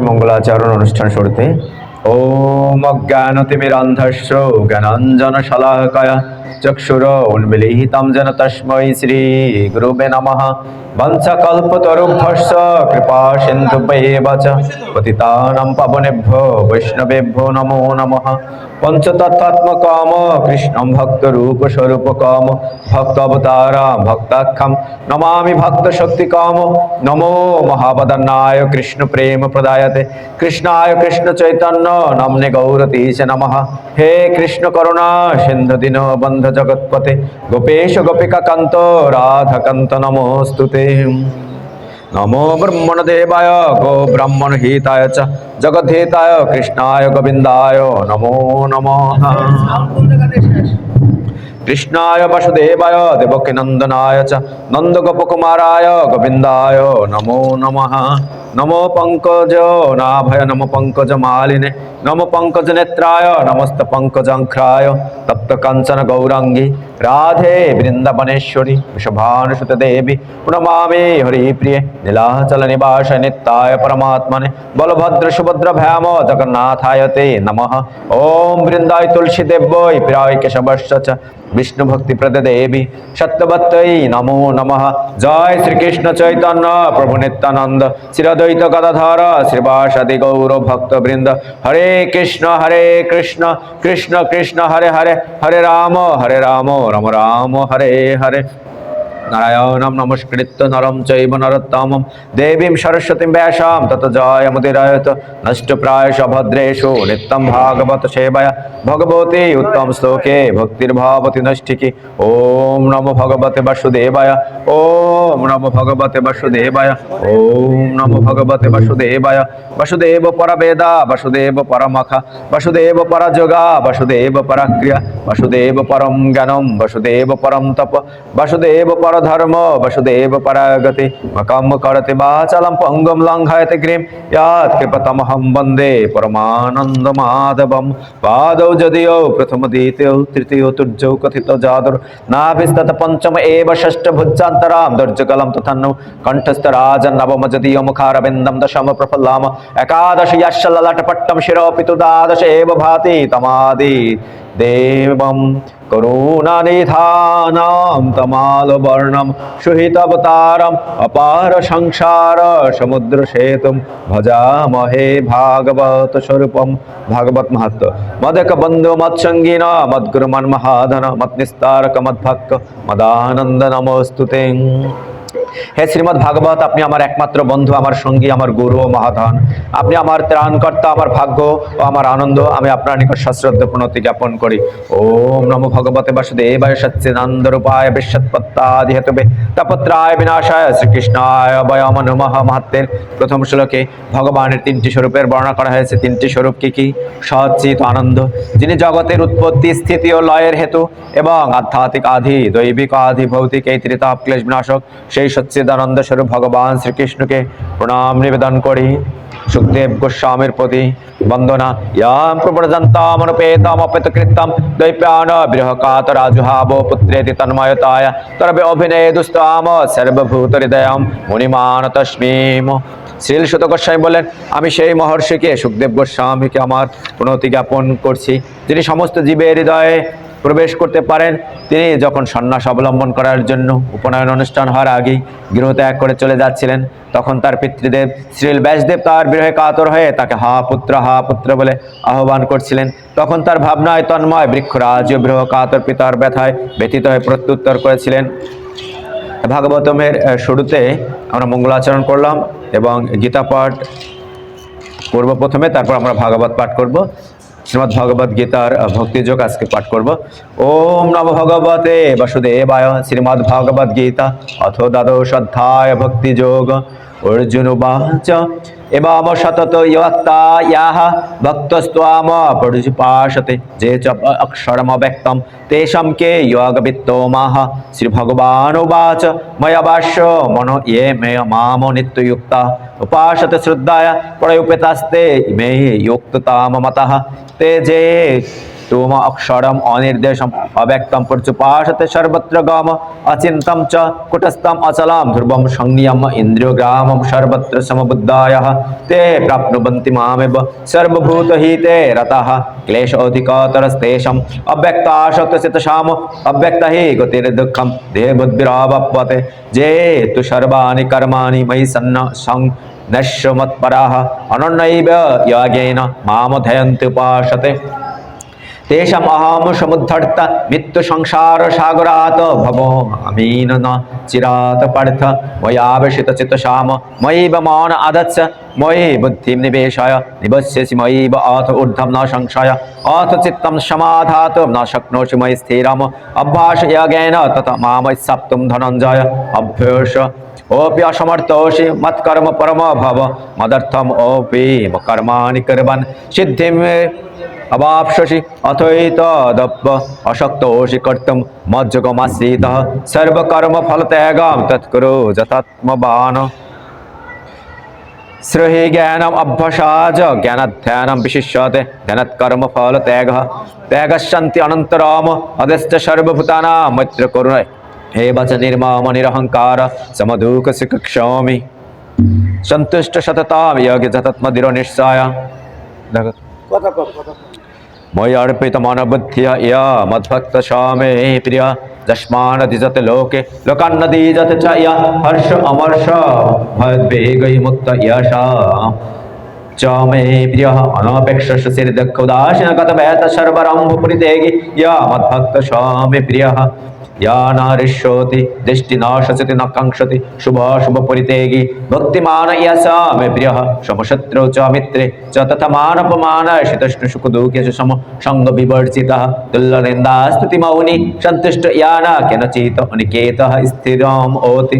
মঙ্গলাচরণ অনুষ্ঠান শুরুতে ওম অজ্ঞানতিমিরন্ধস্য জ্ঞানঞ্জন শলাকয়া চক্ষুর উন্মিলিহিতম যেন তস্মৈ শ্রী গুরুবে নমঃ বংশকল্পতরুভ্যশ্চ কৃপা সিন্ধুভ্যেব চ পতিতানাং পাবনেভ্যো, বৈষ্ণবেভ্যো নমো নমঃ। পঞ্চতত্ত্বাত্মকাম, কৃষ্ণম ভক্তরূপ স্বরূপকাম ভক্ত অবতারাম ভক্তাক্ষম, নমামি ভক্ত শক্তিকাম নমো মহাপদন্নায় কৃষ্ণ প্রেম প্রদায়তে। কৃষ্ণায় কৃষ্ণ চৈতন্য, নামনে গৌরতীশ নমঃ। হে কৃষ্ণ করুণা, সিন্ধু দীন নমস্তুতে নমো ব্রহ্মণদেবায় গো ব্রাহ্মণ হিতায় চ জগদ্ধিতায় কৃষ্ণায় গোবিন্দায় নমো নম কৃষ্ণায় বাসুদেবায় দেবকী নন্দনায় চ নন্দ গোপকুমারায় গোবিন্দায় নমো নমঃ নমো পঙ্কজ নাভয় নমো পঙ্কজ মালিনে নমো পঙ্কজ নেত্রায় নমস্ত পঙ্কজঙ্খ্রায় তপ্ত কাঞ্চন গৌরাঙ্গী রাধে বৃন্দাবনেশ্বরী বৃষভানুসুত দেবী প্রণমামি হরিপ্রিয়ে নীলাচল নিবাস নিত্যায় পরমাত্মনে বলভদ্র সুভদ্র ভ্যাম জগন্নাথায় তে নমঃ ওম বৃন্দায় তুলসী দেব্যই প্রায় কেশবশ্চ বিষ্ণু ভক্তি প্রদ দেবী সত্যবত্তই নমো নমঃ জয় শ্রীকৃষ্ণ চৈতন্য প্রভু নিত্যানন্দ চিরদ্বৈত গদাধর শ্রীবাসাদি গৌর ভক্ত বৃন্দ হরে কৃষ্ণ হরে কৃষ্ণ কৃষ্ণ কৃষ্ণ, হরে হরে হরে রাম হরে রাম রাম রাম, হরে হরে। নারায়ণম নমস্কৃত্য নরম চৈব নরোত্তমম। দেবীম সরস্বতীম ব্যাসাম, তত জয়মুদিরায়ত নষ্টপ্রায়শ ভদ্রেষু, নিত্যম ভাগবত সেবায়া। ভগবতী উত্তম শ্লোকে ভক্তির্ভাবতি নষ্টিকি। ওম নমো ভগবতে বাসুদেবায়। ওম নমো ভগবতে বাসুদেবায়। ওম নমো ভগবতে বাসুদেবায়। বাসুদেব পরবেদা, বাসুদেব পরমখা। বাসুদেব পরযোগা বাসুদেব পরাক্রিয়া। বাসুদেব পরম জ্ঞানম, বাসুদেব পরম তপ। বাসুদেব ধর্ম বসুদেব পরাগতি মকম করতে বাচলম পঙ্গম লঙ্ঘায়তে গ্রীম ইয়াত কৃপতমহম বন্দে পরমানন্দ মাধবম পাদৌ যদিও প্রথম দ্বিতীয় তৃতীয় তুর্য কথিত জাদুর নাভিস্তত পঞ্চম এব ষষ্ঠ ভুজান্তরাম দুর্যকলম তথন্ন কণ্ঠস্থ রাজ নবম যদিও মুখারবিন্দম দশম প্রফুল্লাম একাদশ ইয়াশলটপট্টম শিরোপিত দ্বাদশ এব ভাতি তমাদি देवं करुणानिधानां तमालवर्णं सुहितवतारम् अपार संसार समुद्रसेतुं भजामहे भागवत स्वरूपं भागवत महत्व मदक बन्धु मत्सङ्गिन मद्गुरु मन्महाधन मत्निस्तारक मद्भक्त मदानन्द नमोऽस्तु ते হে শ্রীমদ ভাগবত, আপনি আমার একমাত্র বন্ধু, আমার সঙ্গী, আমার গুরু ও মহাধন। আপনি আমার ত্রাণকর্তা, আমার ভাগ্য ও আমার আনন্দ। আমি আপনার নিকট সশ্রদ্ধ প্রণতি জ্ঞাপন করি। ওম নমো ভগবতে বাসুদেবায় সচ্চিদানন্দ রূপায় বিশ্বৎপত্তাদি হেতুবে তপত্রায় বিনাশায় শ্রীকৃষ্ণায় বয়ম নমঃ মাহাত্মের প্রথম শ্লোকে ভগবানের তিনটি স্বরূপের বর্ণনা করা হয়েছে। তিনটি স্বরূপ কি কি? সচিত আনন্দ, যিনি জগতের উৎপত্তি, স্থিতি ও লয়ের হেতু এবং আধ্যাত্মিক আধি দৈবিক আধি ভৌতিক, এই ত্রিতাপ, ক্লেশ বিনাশক, সেই সচ্চিদানন্দ স্বরূপ ভগবান শ্রীকৃষ্ণকে প্রণাম নিবেদন করি। সুখদেব গোস্বামীর প্রতি বন্দনা। ইয়াম প্রব্রজন্তামনুপেতম অপেতকৃতম দৈপ্যান বৃহকাত রাজুহাব পুত্রেতি তন্ময়তায়। তরবে অভিনয় দুস্তাম সর্বভূত হৃদয়ম মুনিমান তস্মিম। শ্রীল সুত গোস্বামী বলেন আমি সেই মহর্ষিকে, সুখদেব গোস্বামীকে আমার প্রণতি জ্ঞাপন করছি। যিনি সমস্ত জীবের হৃদয়ে প্রবেশ করতে পারেন। তিনি যখন সন্ন্যাস অবলম্বন করার জন্য উপনয়ন অনুষ্ঠান হওয়ার আগেই গৃহত্যাগ করে চলে যাচ্ছিলেন, তখন তার পিতৃদেব শ্রীল ব্যাসদেব তার বিরহে কাতর হয়ে তাকে হা পুত্র হা পুত্র বলে আহ্বান করছিলেন। তখন তার ভাবনায় তন্ময় বৃক্ষরাজ বৃহ কাতর পিতার ব্যথায় ব্যতীত হয়ে প্রত্যুত্তর করেছিলেন। ভাগবতমের শুরুতে আমরা মঙ্গলাচরণ করলাম এবং গীতা পাঠ করব প্রথমে, তারপর আমরা ভাগবত পাঠ করব। শ্রীমদ্ ভগবত গীতার ভক্তিযোগ আজকে পাঠ করব। ওম নম ভগবতে বাসুদেবায় শ্রীমদ্ ভগবত গীতা। অথ দ্বাদশ অধ্যায় ভক্তিযোগ অর্জুন বাচ ইয়ত্তা ইয়াহ ভক্তস্ত্বাম পরিপাশতে যে চ অক্ষরম ব্যক্তম তেষাম কে যোগবিত্তো মাহ। শ্রীভগবান উবাচ ময়া ভাষ্য মনো ইয়ে মে মাম নিত্যযুক্তা উপাসতে শ্রদ্ধায় প্রয়োপেতাস্তে ইমে তোম অক্ষরম অনির্দেশম অব্যক্তম প্রচুপাশতে সর্বত্র গম অচিন্তম চ কুটস্থম অচলাম ধ্রুবম সংনিয়ম ইন্দ্রিয়গ্রামম সর্বত্র সমবুদ্ধায় তে প্রাপ্নুবন্তি মামেব সর্বভূত হিতে রতः ক্লেশোধিকতরস্তেষম অব্যক্তাশতচেতসাম অব্যক্ত হি গতির দুঃখম দেহবুদ্ভিরাবপতে যে তু সর্বাণি কর্মাণি ময়ি সন্ন সং নশ্য মৎপরাহ অনন্যৈব ইয়াগেন মামধয়ন্তি উপাসতে তেষাম অহম সমুদ্ধর্তা মৃত্যু সংসার সাগরাত ভব আমিন ন চিরাত পার্থ ময়াবেশিত চিত শ্যাম ময়ীব মন আদচ্ছ ময়ী বুদ্ধিম নিবেশয় নিবশ্যসি ময়ীব অথ ঊর্ধ্বম ন সংশয় অথ চিত্তম সমাধাত ন শক্নোষি ময়ী স্থিরম অভ্যাস ইয়গেন তত মাময় সপ্তম ধনঞ্জয় অভ্যস ওপি অসমর্থোষি মৎকর্ম পরম ভব মদর্থম ওপি কর্মাণি সিদ্ধিম अवाप्स्यसि अथैतदप्प अशक्तोषि कर्तुं मज्जगमासीतः सर्वकर्मफलत्यागं तत्कुरु जतात्मवान् श्रेहि ज्ञानम् अभ्यसाज ज्ञानध्यानं विशिष्यते ध्यानत्कर्मफलत्यागः त्यागस्सन्ति अनन्तराम अदश्च सर्वभूतानां मैत्रकरुण एव च निर्माम निरहङ्कार समदुःखसिक्षामि सन्तुष्ट सततां यज्ञ जतत्मदिरनिश्चय देखो কথা কর কথা কর। मयि अर्पितमनबुद्धिय या मद्भक्तशामे प्रिय जस्मानदिजत लोके लोकान्नदीजत च या हर्ष अमर्ष भद्वेगै मुक्त यशा च मे प्रियः अनपेक्षस्य सिरदक्षुदाशिन गतभयत सर्वरम्भ परितेगि या मद्भक्तशामे प्रियः ইয়া নারিষ্যতি দৃষ্টি নাশসতি ন কাঙ্ক্ষতি শুভ শুভ পরিত্যাগী ভক্তিমান ইয়াসামে প্রিয় সমশত্রু চ মিত্রে চ তথা মানপমান শীতষ্ণ সুখ দুঃখে সম সঙ্গ বিবর্জিত তুল্য নিন্দা স্তুতি মৌনি সন্তুষ্ট ইয়ানা কেনচিত অনিকেত স্থিরম ওতি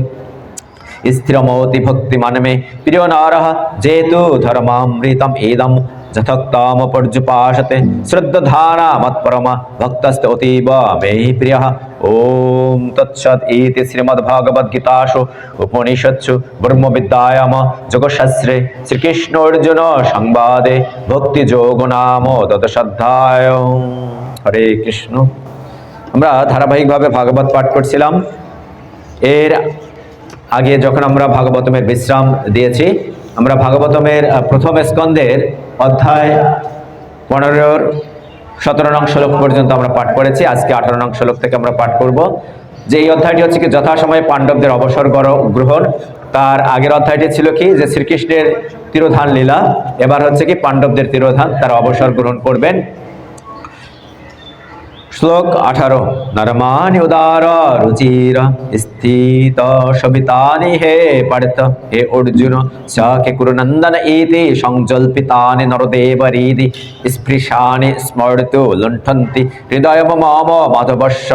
স্থিরমতি ভক্তি মনমে প্রিয় নরহ যেতু ধর্মামৃতম ইদম যথক্তাম পর্যুপাশতে শ্রদ্ধানা মৎপরম ভক্তস্ত অতীব মেহি প্রিয় ওম তৎসৎ ইতি শ্রীমদ্ভাগবদ্গীতাসু উপনিষৎসু ব্রহ্মবিদ্যায়াম যোগশাস্ত্রে শ্রীকৃষ্ণ অর্জুন সংবাদে ভক্তিযোগ নাম তৎসাধ্যায় হরে কৃষ্ণ। আমরা ধারাবাহিকভাবে ভাগবত পাঠ করছিলাম। এর আগে যখন আমরা ভাগবতমের বিশ্রাম দিয়েছি, আমরা ভাগবতমের প্রথম স্কন্ধের অধ্যায় পনেরোর সতেরো নং শ্লোক পর্যন্ত আমরা পাঠ করেছি। আজকে আঠারো নং শ্লোক থেকে আমরা পাঠ করব। যে এই অধ্যায়টি হচ্ছে কি, যথাসময়ে পাণ্ডবদের অবসর গর- গ্রহণ। তার আগের অধ্যায়টি ছিল কি, যে শ্রীকৃষ্ণের তিরোধান লীলা। এবার হচ্ছে কি, পাণ্ডবদের তিরোধান, তারা অবসর গ্রহণ করবেন। শ্লোক আঠারো নরমানি উদার রুচির স্থিত সবিতানি হে পার্থ। হে অর্জুন সাকে কুরুনন্দন ইতি সংজল্পিতানি নরদেব রীতি, স্পৃশানি স্মর্তু লুণ্ঠন্তি হৃদয় মম মাধবস্য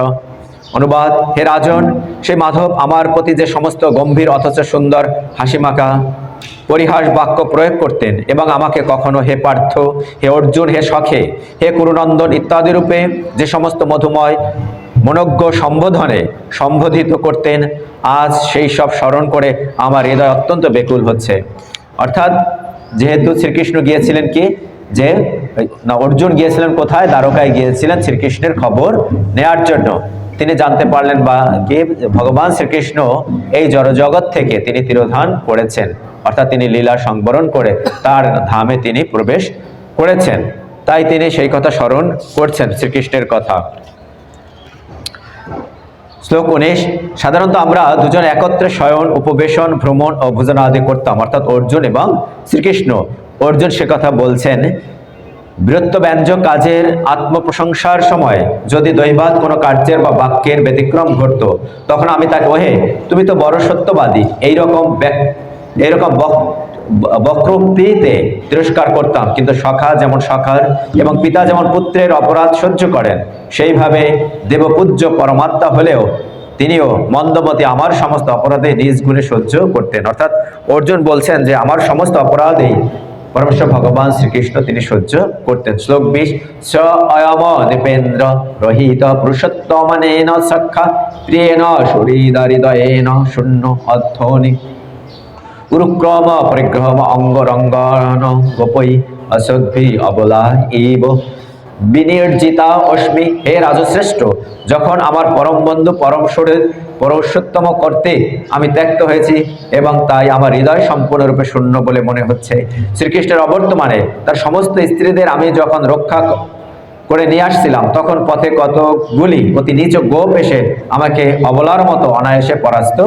অনুবাদ, হে রাজন, সে মাধব আমার প্রতি যে সমস্ত গম্ভীর অথচ সুন্দর হাসিমাখা পরিহাস বাক্য প্রয়োগ করতেন এবং আমাকে কখনো হে পার্থ, হে অর্জুন, হে সখে, হে কুরুনন্দন ইত্যাদি রূপে যে সমস্ত মধুময় মনজ্ঞ সম্বোধনে সম্বোধিত করতেন, আজ সেই সব স্মরণ করে আমার হৃদয় অত্যন্ত বেকুল হচ্ছে। অর্থাৎ যেহেতু শ্রীকৃষ্ণ গিয়েছিলেন কি? যে অর্জুন গিয়েছিলেন কোথায়? দ্বারকায় গিয়েছিলেন শ্রীকৃষ্ণের খবর নেয়ার জন্য। তিনি জানতে পারলেন বা কি? ভগবান শ্রীকৃষ্ণ এই জড়জগৎ থেকে তিনি তিরোধান করেছেন। অর্থাৎ তিনি লীলা সংবরণ করে তার ধামে তিনি প্রবেশ করেছেন। তাই তিনি সেই কথা স্মরণ করছেন শ্রীকৃষ্ণের কথা। শ্লোক উনিশ, সাধারণত আমরা দুজন একত্রে শয়ন, উপবেশন, ভ্রমণ ও ভোজন আদি করতাম, অর্থাৎ অর্জুন এবং শ্রীকৃষ্ণ। অর্জুন সে কথা বলছেন বীরত্ব ব্যঞ্জক কাজের আত্মপ্রশংসার সময় যদি দৈবাদ কোনো কার্যের বা বাক্যের ব্যতিক্রম ঘটতো, তখন আমি তাকে, ওহে, তুমি তো বড় সত্যবাদী, এইরকম বক- বক্রোক্তিতে তিরস্কার করতাম। কিন্তু সখা যেমন সখার এবং পিতা যেমন পুত্রের অপরাধ সহ্য করেন, সেইভাবে দেবপূজ্য পরমাত্মা হলেও তিনিও মন্দমতি আমার সমস্ত অপরাধে নিজ গুণে সহ্য করতেন। অর্থাৎ অর্জুন বলছেন যে, আমার সমস্ত অপরাধেই পরমেশ্বর ভগবান শ্রীকৃষ্ণ তিনি সহ্য করতেন। শ্লোক বিশ, স অয়ম নৃপেন্দ্র রহিত পুরুষোত্তমনেন সক্ষা প্রিয়েণ শরীদারিদয়েন শূন্য অধ্বনি। উরুক্রম পরিগ্রহম অঙ্গরঙ্গন গোপই অসদ্ভি অবলা ইব। বিনির্জিতা অশ্মি হে রাজশ্রেষ্ঠ, যখন আমার পরম বন্ধু পরম সুরের পরশোত্তম করতে আমি ত্যক্ত হয়েছি এবং তাই আমার হৃদয় সম্পূর্ণরূপে শূন্য বলে মনে হচ্ছে। শ্রীকৃষ্ণের অবর্তমানে তার সমস্ত স্ত্রীদের আমি যখন রক্ষা করে নিয়ে আসছিলাম, তখন পথে কতগুলি অতি নিচ গোপ এসে আমাকে অবলার মতো অনায়াসে পরাস্ত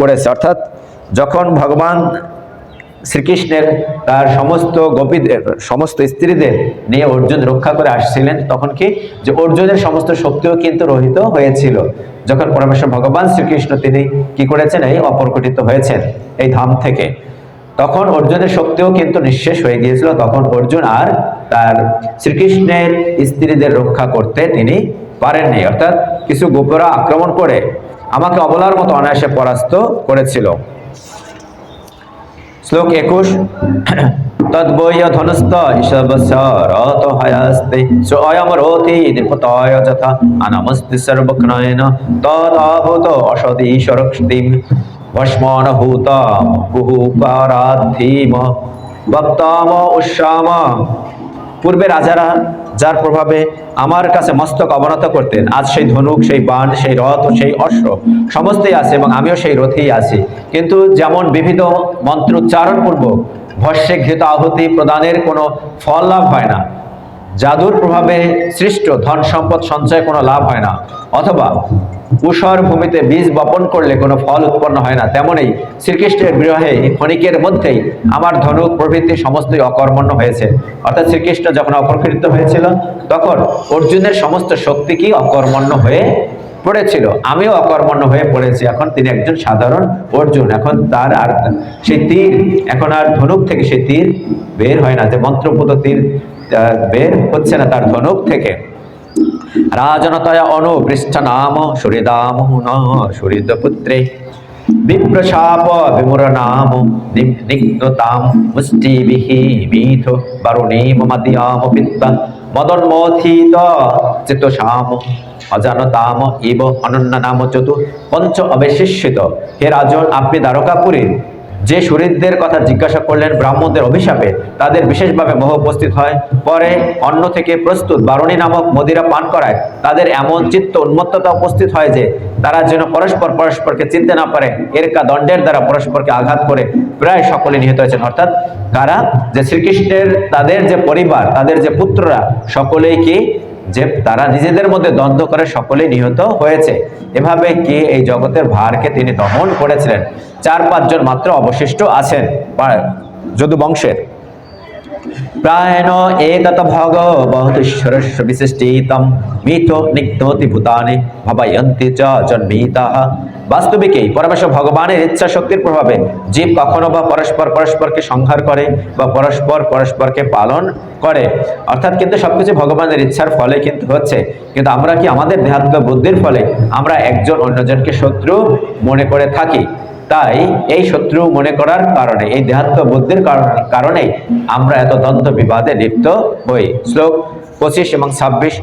করেছে। অর্থাৎ যখন ভগবান শ্রীকৃষ্ণের তার সমস্ত গোপীদের, সমস্ত স্ত্রীদের নিয়ে অর্জুন রক্ষা করে আসছিলেন, তখন কি? যে অর্জুনের সমস্ত শক্তিও কিন্তু রহিত হয়েছিল। যখন পরমেশ্বর ভগবান শ্রীকৃষ্ণ তিনি কি করেছেন? এই অপরকটিত হয়েছেন, এই ধাম থেকে। তখন অর্জুনের শক্তিও কিন্তু নিঃশেষ হয়ে গিয়েছিল। তখন অর্জুন আর তার শ্রীকৃষ্ণের স্ত্রীদের রক্ষা করতে তিনি পারেননি। অর্থাৎ কিছু গোপরা আক্রমণ করে আমাকে অবলার মতো অনায়াসে পরাস্ত করেছিল। শ্লোক একুশ। তদ্বয় ধনস্ত ঈশবস্য হয়াস্তে স্বয়ং রোতি যথা অনমস্তি সর্বঘ্নয়েন তদাভূত অসদি সরক্তিম ভস্মন ভূতাম বক্তাম উৎসাম পূর্বে রাজারা যার প্রভাবে আমার কাছে মস্তক অবনত করতেন। আজ সেই ধনুক, সেই বাণ, সেই রথ, সেই অশ্ব সমস্তই আছে এবং আমিও সেই রথেই আছি। কিন্তু যেমন বিবিধ পূর্ব ভস্যে ঘৃত আহুতি প্রদানের কোনো ফল লাভ হয় না, জাদুর প্রভাবে সৃষ্ট ধন সম্পদ সঞ্চয় কোনো লাভ হয় না, অথবা উষর ভূমিতে বীজ বপন করলে কোনো ফল উৎপন্ন হয় না। তেমনই শ্রীকৃষ্ণের বিরহে ক্ষণিকের মধ্যেই আমার ধনুক প্রভৃতি সমস্তই অকর্মণ্য হয়েছে। অর্থাৎ শ্রীকৃষ্ণ যখন অপকৃত হয়েছিল, তখন অর্জুনের সমস্ত শক্তি কি অকর্মণ্য হয়ে পড়েছিল। আমিও অকর্মণ্য হয়ে পড়েছি। এখন তিনি একজন সাধারণ অর্জুন। এখন তার আর সেই তীর, এখন আর ধনুক থেকে সেই তীর বের হয় না। যে মন্ত্রপুত তীর বের হচ্ছে না তার ধনুক থেকে। রাজনতয়া অনুপৃষ্ঠ নাম সুরিদাম ন সুরিদ পুত্রে বিপ্রশাপ বিমুর নাম নিগ্নতাম মুষ্টিবিহি মিথ বারুণীম মদিয়াম পিত্ত মদন্মথিত চিত্তশাম অজানতাম ইব অনন্য নাম চতু পঞ্চ অবশিষ্যিত হে রাজন, আপনি দ্বারকাপুরীর যে শরীরদের কথা জিজ্ঞাসা করলেন ব্রাহ্মণদের অভিশাপে, তাদের বিশেষভাবে মোহ উপস্থিত হয়। পরে অন্য থেকে প্রস্তুত বারণী নামক মদিরা পান করায়। তাদের এমন চিত্ত উন্মত্ততা উপস্থিত হয় যে, তারা যেন পরস্পর পরস্পরকে চিনতে না পারে। এর কা দণ্ডের দ্বারা পরস্পরকে আঘাত করে প্রায় সকলে নিহত হয়েছেন। অর্থাৎ কারা? যে শ্রীকৃষ্ণের, তাদের যে পরিবার, তাদের যে পুত্ররা, সকলেই কি যে তারা নিজেদের মধ্যে দ্বন্দ্ব করে সকলেই নিহত হয়েছে। এভাবে কে এই জগতের ভারকে তিনি দমন করেছিলেন? চার পাঁচজন মাত্র অবশিষ্ট আছেন যদু বংশের। প্রায়ণ এতত ভগ বহুতীশ্বরস্য বিশিষ্টিতম। মিথো নিগ্ধতি ভূতানি ভবায়ন্তি চ জন্মিতা। বাস্তবিকই ভগবানের ইচ্ছা শক্তির প্রভাবে জীব কখনো বা পরস্পর পরস্পরকে সংহার করে বা পরস্পর পরস্পরকে পালন করে। অর্থাৎ কিন্তু সবকিছু ভগবানের ইচ্ছার ফলে কিন্তু হচ্ছে। কিন্তু আমরা কি আমাদের দেহাত্ম বুদ্ধির ফলে আমরা একজন অন্যজনকে শত্রু মনে করে থাকি? তাই এই শত্রু মনে করার কারণে, এই দেহাত্ম বুদ্ধির কারণ- আমরা এত দ্বন্দ্ব বিবাদে লিপ্ত হই। শ্লোক পঁচিশ এবং ছাব্বিশ।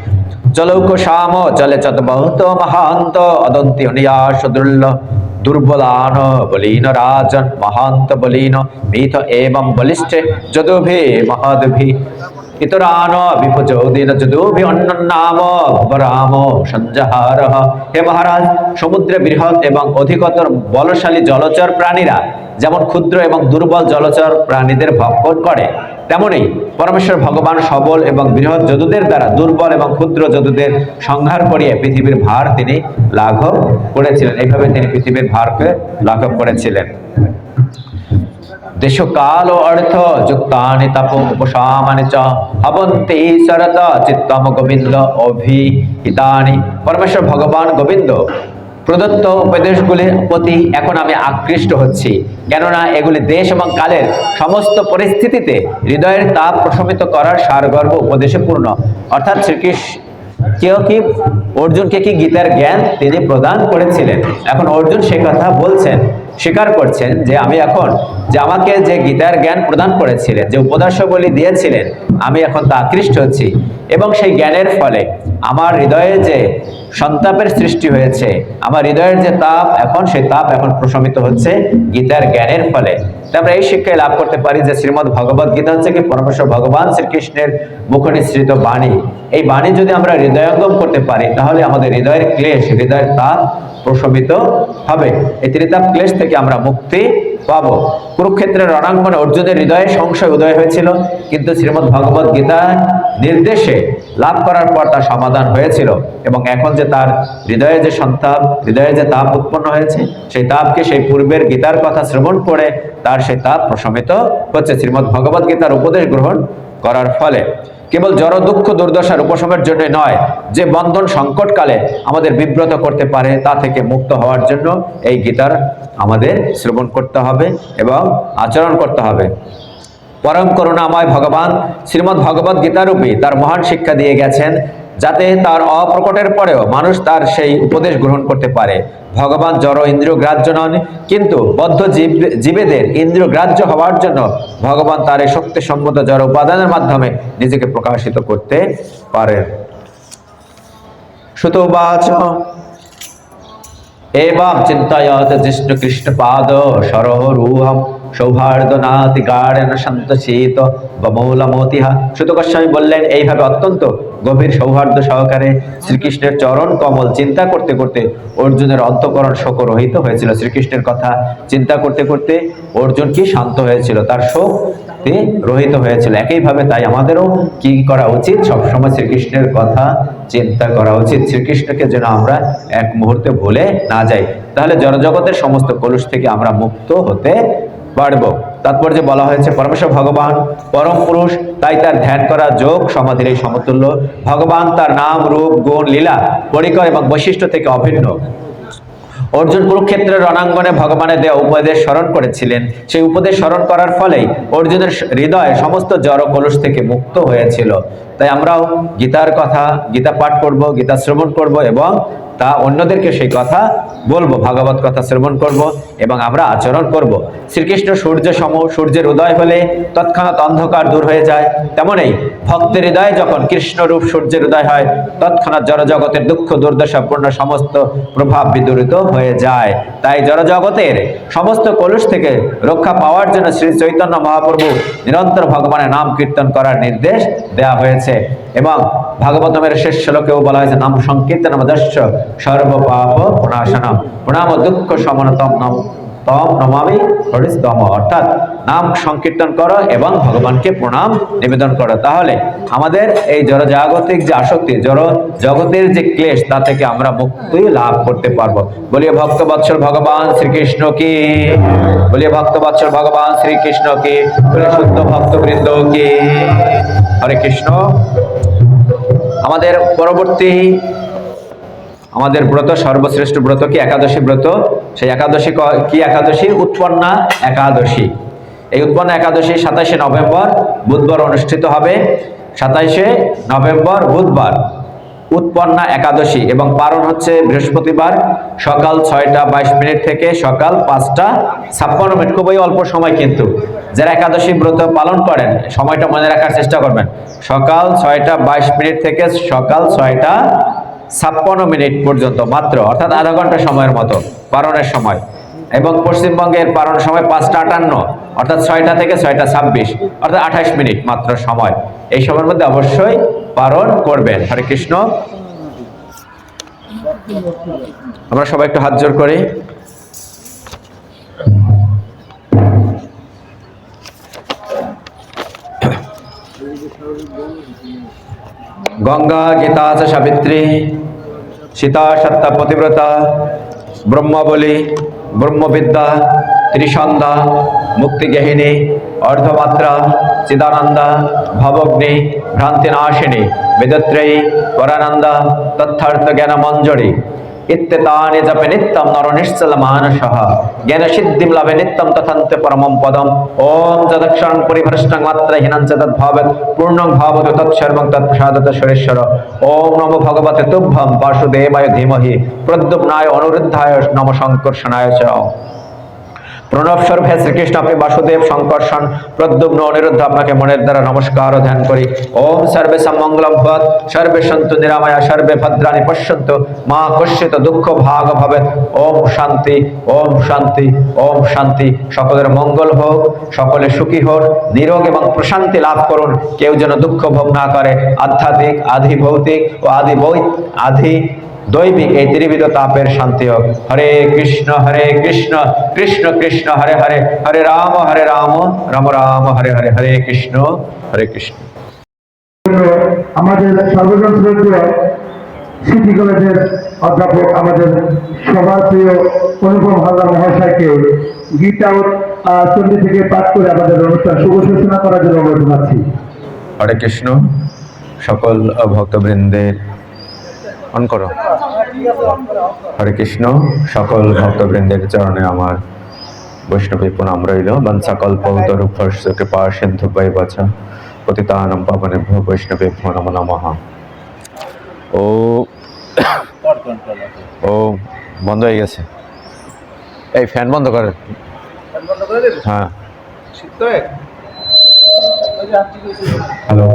চলৌক শ্যাম চলে চত বহুত মহান্ত, অদন্তি অনিয়া সুদুল্ল, দুর্বলান বলীন রাজন, মহান্ত বলীন, মিথ এবং বলিষ্ঠে, যদুভি মহদভি। ইতরান সঞ্জহার হে মহারাজ, সমুদ্রে বৃহৎ এবং অধিকতর বলশালী জলচর প্রাণীরা যেমন ক্ষুদ্র এবং দুর্বল জলচর প্রাণীদের ভক্ষণ করে, তেমনি পরমেশ্বর ভগবান সবল এবং বৃহৎ যদুদের দ্বারা দুর্বল এবং ক্ষুদ্র যদুদের সংহার করিয়ে পৃথিবীর ভার তিনি লাঘব করেছিলেন। এইভাবে তিনি পৃথিবীর ভারকে লাঘব করেছিলেন। দেশ কাল ও অর্থ, যুক্তানি তপ উপশামানি চ, হবন্তি শরত, চিত্তম গোবিন্দ পরমেশ্বর ভগবান গোবিন্দ, প্রদত্ত উপদেশগুলির প্রতি এখন আমি আকৃষ্ট হচ্ছি। কেননা এগুলি দেশ এবং কালের সমস্ত পরিস্থিতিতে হৃদয়ের তাপ প্রশমিত করার সারগর্ভ উপদেশে পূর্ণ। অর্থাৎ শ্রীকৃষ্ণ, কেউ কি, অর্জুনকে কি গীতার জ্ঞান তিনি প্রদান করেছিলেন? এখন অর্জুন সে কথা বলছেন। স্বীকার করছেন যে আমি এখন যে আমাকে যে গীতার জ্ঞান প্রদান করেছিলেন, যে উপদেশাবলী দিয়েছিলেন, আমি এখন তা আকৃষ্ট হচ্ছি। এবং সেই জ্ঞানের ফলে আমার হৃদয়ে যে সন্তাপের সৃষ্টি হয়েছে, আমার হৃদয়ের যে তাপ, এখন সেই তাপ এখন প্রশমিত হচ্ছে গীতার জ্ঞানের ফলে। আমরা এই শিক্ষায় লাভ করতে পারি যে শ্রীমদ ভগবত গীতা হচ্ছে কি পরমেশ্বর ভগবান শ্রীকৃষ্ণের মুখনিসৃত বাণী। এই বাণী যদি আমরা হৃদয়ঙ্গম করতে পারি, তাহলে আমাদের হৃদয়ের ক্লেশ, হৃদয়ের তাপ প্রশমিত হবে। এই ত্রিতাপ ক্লেশ থেকে আমরা মুক্তি পাব। কুরুক্ষেত্রের রণাঙ্গনে অর্জুনের হৃদয়ে সংশয় উদয় হয়েছিল, কিন্তু শ্রীমদ ভগবত গীতার নির্দেশে লাভ করার পর তার সমাধান হয়েছিল এবং এখন যে তার হৃদয়ে যে সন্তাপ, হৃদয়ে যে তাপ উৎপন্ন হয়েছে, সেই তাপকে সেই পূর্বের গীতার কথা শ্রবণ করে তার সেই তাপ প্রশমিত হচ্ছে। শ্রীমদ ভগবত গীতার উপদেশ গ্রহণ করার ফলে কেবল জড় দুঃখ দুর্দশার উপশমের জন্য নয়, যে বন্ধন সংকটকালে আমাদের বিব্রত করতে পারে, তা থেকে মুক্ত হওয়ার জন্য এই গীতার আমাদের শ্রবণ করতে হবে এবং আচরণ করতে হবে। পরম করুণাময় ভগবান শ্রীমদ্ ভগবত গীতারূপী তার মহান শিক্ষা দিয়ে গেছেন যাতে তার অপ্রকটের পরেও মানুষ তার সেই উপদেশ গ্রহণ করতে পারে। ভগবান জড় ইন্দ্রিয় গ্রাহ্য নন, কিন্তু বদ্ধ জীব জীবেদের ইন্দ্রিয় গ্রাহ্য হওয়ার জন্য ভগবান তার এই শক্তি সম্মত জড় উপাদানের মাধ্যমে নিজেকে প্রকাশিত করতে পারে সুতবাচ এবাম চিন্তায়ত জিষ্ণু কৃষ্ণ পাদ সরহ রুহম। নাতি গাঢ় শান্ত শীত বমৌল মতিহা সুত গোস্বামী বললেন, এইভাবে অত্যন্ত গভীর সৌহার্দ্য সহকারে শ্রীকৃষ্ণের চরণ কমল চিন্তা করতে করতে অর্জুনের অন্তকরণ শোক রহিত হয়েছিল। শ্রীকৃষ্ণের কথা চিন্তা করতে করতে অর্জুন কি শান্ত হয়েছিল, তার শোক রহিত হয়েছিল। একইভাবে তাই আমাদেরও কি করা উচিত? সবসময় শ্রীকৃষ্ণের কথা চিন্তা করা উচিত। শ্রীকৃষ্ণকে যেন আমরা এক মুহূর্তে ভুলে না যাই। তাহলে জনজগতের সমস্ত কলুষ থেকে আমরা মুক্ত হতে পারব তাৎপর্য বলা হয়েছে, পরমেশ্বর ভগবান পরম পুরুষ, তাই তার ধ্যান করা যোগ, সমাধির এই সমতুল্য। ভগবান তার নাম, রূপ, গুণ, লীলা পরিকর এবং বৈশিষ্ট্য থেকে অভিন্ন। অর্জুন কুরুক্ষেত্রের রণাঙ্গনে ভগবানের দেওয়া উপদেশ স্মরণ করেছিলেন। সেই উপদেশ স্মরণ করার ফলেই অর্জুনের হৃদয় সমস্ত জড় কলুষ থেকে মুক্ত হয়েছিল। তাই আমরাও গীতার কথা, গীতা পাঠ করব, গীতা শ্রবণ করব এবং তা অন্যদেরকে সেই কথা বলব, ভাগবত কথা শ্রবণ করব এবং আমরা আচরণ করব। শ্রীকৃষ্ণ সূর্য সম, সূর্যের উদয় হলে তৎক্ষণাৎ অন্ধকার দূর হয়ে যায়। তেমনই ভক্তের হৃদয়ে যখন কৃষ্ণ রূপ সূর্যের উদয় হয়, তৎক্ষণাৎ জড়জগতের দুঃখ দুর্দশাপূর্ণ সমস্ত প্রভাব বিদূরিত হয়ে যায়। তাই জড়জগতের সমস্ত কলুষ থেকে রক্ষা পাওয়ার জন্য শ্রী চৈতন্য মহাপ্রভু নিরন্তর ভগবানের নাম কীর্তন করার নির্দেশ দেওয়া হয়েছে। এবং ভাগবতমের শেষ শ্লোকেও বলা হয়েছে নাম সংকীর্তন সর্বপাপ প্রণাশনম প্রণাম দুঃখ সমনতম নম তম নমামি হরিস্তম। অর্থাৎ নাম সংকীর্তন করো এবং ভগবানকে প্রণাম, নিবেদন করো। তাহলে আমাদের এই জড় জাগতিক যে আসক্তি জড় জগতের যে ক্লেশ, তা থেকে আমরা মুক্তি লাভ করতে পারব। বলিয়ে ভক্ত বৎসল ভগবান শ্রীকৃষ্ণ কি? বলিয়ে ভক্ত বৎসল ভগবান শ্রীকৃষ্ণ কি? বলে শুদ্ধ ভক্তবৃন্দ কি? হরে কৃষ্ণ। আমাদের পরবর্তী আমাদের ব্রত, সর্বশ্রেষ্ঠ ব্রত কি একাদশী ব্রত? সেই একাদশী কি একাদশী? উৎপন্না একাদশী। এই উৎপন্না একাদশী সাতাশে নভেম্বর, বুধবার অনুষ্ঠিত হবে। সাতাইশে নভেম্বর, বুধবার। উৎপন্না একাদশী এবং পারণ হচ্ছে বৃহস্পতিবার, সকাল ছয়টা বাইশ মিনিট থেকে সকাল পাঁচটা ছাপ্পান্ন মিনিট। খুবই অল্প সময় কিন্তু। যারা একাদশী ব্রত পালন করেন, সময়টা মনে রাখার চেষ্টা করবেন। সকাল ছয়টা বাইশ মিনিট থেকে সকাল ছয়টা ছাপ্পান্ন মিনিট পর্যন্ত মাত্র, অর্থাৎ আধা ঘণ্টা সময়ের মতো পারণের সময়। এবং পশ্চিমবঙ্গের পারণ সময় পাঁচটা আটান্ন, অর্থাৎ ছয়টা থেকে ছয়টা ছাব্বিশ, অর্থাৎ আঠাশ মিনিট মাত্র সময়। এই সময়ের মধ্যে অবশ্যই পালন করবেন। হরে কৃষ্ণ। আমরা সবাই একটু হাত জোর করি। গঙ্গা গীতা আছে সাবিত্রী, সীতা, সত্তা, পতিব্রতা, ব্রহ্মবলী, ব্রহ্মবিদ্যা, ত্রিসন্ধ্যা মুক্তিগেহিনী অর্ধমাত্রা, চিদানন্দা, ভবগ্নি, ভ্রান্তিনাশিনী, বেদত্রেয়ী, পরানন্দা তথ্যার্থ জ্ঞান ইত্যেতানি জপে নিত্যম নর নিশ্চল মানসহ। জ্ঞান সিদ্ধিম লাভে নিত্যম তথান্তে পরমম পদম। ওম যদক্ষরং পরিভ্রষ্টং মাত্র হীনাঞ্চ চ তদ্ভাবেত পূর্ণং ভাবতু তৎসর্বং তৎপ্রসাদত সুরেশ্বর। ওম নমো ভগবতে তুভ্যম বাসুদেবায় ধীমহি প্রদ্যুপ্নায় অনুরুদ্ধায় নম সংকর্ষণায় চ। প্রণব স্বরূপ হে শ্রীকৃষ্ণ আপনি বাসুদেব সংকর্ষণ প্রদ্যুম্ন অনিরুদ্ধ আপনাকে মনের দ্বারা নমস্কার ও ধ্যান করি। ওম সর্বে সম্মঙ্গলম ভবৎ, সর্বে সন্তু নিরাময়া, সর্বে ভদ্রাণী পশ্যন্তু, মা কশ্যিত দুঃখ ভাগ ভবে। ওম শান্তি ওম শান্তি ওম শান্তি। সকলের মঙ্গল হোক, সকলে সুখী হোক, নিরোগ এবং প্রশান্তি লাভ করুন। কেউ যেন দুঃখ ভোগ না করে। আধ্যাত্মিক আধি ভৌতিক ও আদি বৈ আধি দৈবিক এই ত্রিবিধ তাপের শান্তি হোক। হরে কৃষ্ণ হরে কৃষ্ণ কৃষ্ণ কৃষ্ণ হরে হরে হরে রাম হরে রাম রাম রাম হরে হরে হরে কৃষ্ণ হরে কৃষ্ণ। আমাদের সর্বজন সিটি কলেজের অধ্যাপক আমাদের সবার প্রিয় অনুপম হালদার মহাশয়কে গীতা চণ্ডী থেকে পাঠ করে আমাদের অনুষ্ঠান শুভ সূচনা করার জন্য অনুরোধ জানাচ্ছি। হরে কৃষ্ণ সকল ভক্তবৃন্দের অন করো। হরে কৃষ্ণ সকল ভক্তবৃন্দের চরণে আমার বৈষ্ণবী প্রণাম রইল। বংশাকল্প তরুফর্ষ কৃপা সিন্ধু বৈ বচা পতিতানম পাবনে ভো বৈষ্ণবে ভো নম নমঃ। ও ও বন্ধ হয়ে গেছে। এই ফ্যান বন্ধ করে। হ্যাঁ। হ্যালো।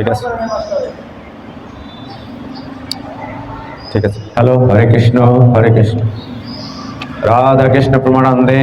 ঠিক আছে। ঠিক আছে। হ্যালো হরে কৃষ্ণ হরে কৃষ্ণ। রাধা কৃষ্ণ প্রমানন্দে।